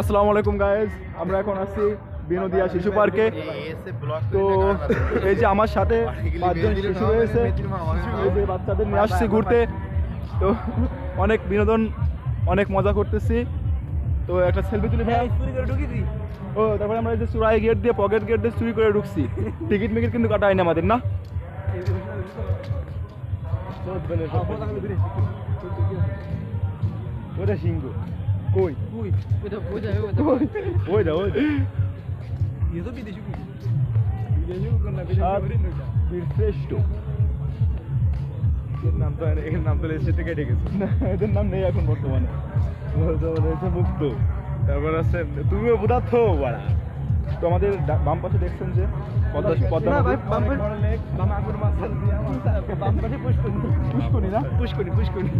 আসসালামু আলাইকুম গায়েজ আমরা এখন আছি বিনোদিয়া শিশু পার্কে। তো এই যে আমার সাথে পাঁচজন শিশু রয়েছে এই যে বাচ্চাদের নিয়ে আসছি ঘুরতে। তো অনেক বিনোদন অনেক মজা করতেছি। তো একটা সেলফি তুলে ভাই ও তারপরে আমরা এই যে চুরাই গেট দিয়ে পকেট গেট দিয়ে চুরি করে ঢুকছি। টিকিট মিকিট কিন্তু কাটা হয়নি আমাদের না? ওটা সিংহ। কই ওই দা ওই বীরশ্রেষ্ঠ নাম তো এর নাম তো লেসে থেকে ডেকেছে না এদের নাম নেই এখন বর্তমানে বর্তমানে হচ্ছে মুক্ত তারপর আছে তুমিও বোধাচ্ছ বাড়া তো আমাদের বাম পাশে দেখছেন যে পদ্মা পদ্মা নদী। পুষ্করণী না পুষ্কনি পুষ্কনি